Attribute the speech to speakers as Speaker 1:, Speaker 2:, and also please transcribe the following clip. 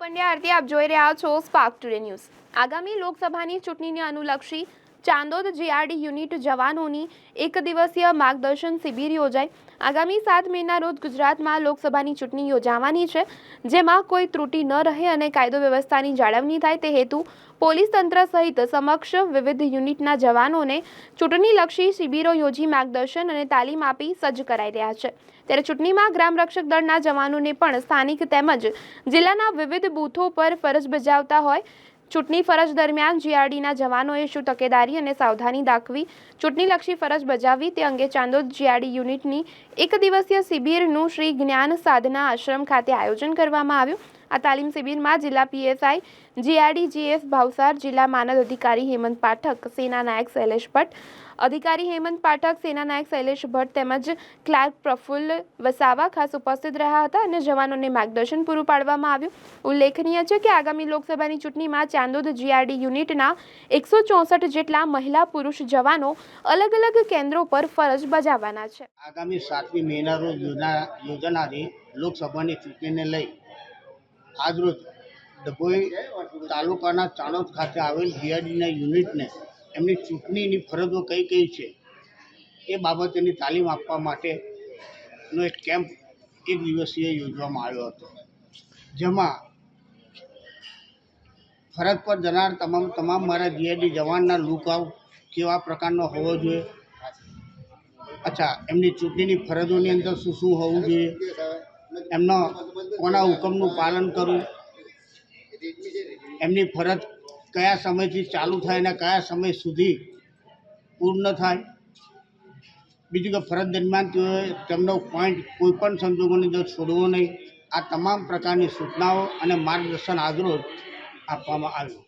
Speaker 1: પંડ્યા આરતી આપ જોઈ રહ્યા છો સ્પાર્ક ટુડે ન્યૂઝ આગામી લોકસભાની ચૂંટણીને અનુલક્ષી ચાંદોદ જીઆરડી યુનિટ જવાનોની એક દિવસીય માર્ગદર્શન શિબિર યોજાઈ આગામી સાત મેના રોજ ગુજરાતમાં લોકસભાની ચૂંટણી યોજાવાની છે, જેમાં કોઈ ત્રુટિ ન રહે અને કાયદો વ્યવસ્થાની જાળવણી થાય તે હેતુ પોલીસ તંત્ર સહિત સમક્ષ વિવિધ યુનિટના જવાનોને ચૂંટણીલક્ષી શિબિરો યોજી માર્ગદર્શન અને તાલીમ આપી સજ્જ કરાઈ રહ્યા છે. ત્યારે ચૂંટણીમાં ગ્રામ રક્ષક દળના જવાનોને પણ સ્થાનિક તેમજ જિલ્લાના વિવિધ બૂથો પર ફરજ બજાવતા હોય ચૂંટણી ફરજ દરમિયાન જીઆરડીના જવાનોએ શું તકેદારી અને સાવધાની દાખવી, ચૂંટણીલક્ષી ફરજ બજાવવી તે અંગે ચાંદોદ જીઆરડી યુનિટની એક દિવસીય શિબિરનું શ્રી જ્ઞાન સાધના આશ્રમ ખાતે આયોજન કરવામાં આવ્યું. આ તાલીમ શિબિરમાં જિલ્લા પીએસઆઈ જીઆરડી જીએસ ભાવસાર, જિલ્લા માનદ અધિકારી હેમંત પાઠક, સેના નાયક શૈલેષ ભટ્ટ અધિકારી હેમંત પાઠક, સેના નાયક શૈલેષ ભટ્ટ તેમજ ક્લાર્ક પ્રફુલ્લ વસાવા ખાસ ઉપસ્થિત રહ્યા હતા અને જવાનોને માર્ગદર્શન પૂરું પાડવામાં આવ્યું. ઉલ્લેખનીય છે કે આગામી લોકસભાની ચૂંટણીમાં ચાંદોદ જીઆરડી યુનિટના એકસો ચોસઠ જેટલા મહિલા પુરુષ જવાનો અલગ અલગ કેન્દ્રો પર ફરજ બજાવવાના છે.
Speaker 2: આગામી સાતમી મેના રોજ યોજાનારી લોકસભાની ચૂંટણીને લઈ આજરોજ ડભોઈ તાલુકાના ચાણોદ ખાતે આવેલ જીઆરડીના યુનિટને એમની ચૂંટણીની ફરજો કઈ કઈ છે, એ બાબતેની તાલીમ આપવા માટેનો એક કેમ્પ એક દિવસીય યોજવામાં આવ્યો હતો. જેમાં ફરજ પર જનાર તમામ તમામ મારા જીઆઈડી જવાનના લુકઆઉટ કેવા પ્રકારનો હોવો જોઈએ? અચ્છા, એમની ચૂંટણીની ફરજોની અંદર શું શું હોવું જોઈએ? એમનો કોના હુકમનું પાલન કરવું? એમની ફરજ કયા સમયથી ચાલુ થાય અને કયા સમય સુધી પૂર્ણ થાય? બીજું કે ફરજ દરમિયાન તેઓએ તેમનો પોઈન્ટ કોઈપણ સંજોગોની અંદર છોડવો નહીં. આ તમામ પ્રકારની સૂચનાઓ અને માર્ગદર્શન આજરોજ આપવામાં આવ્યું.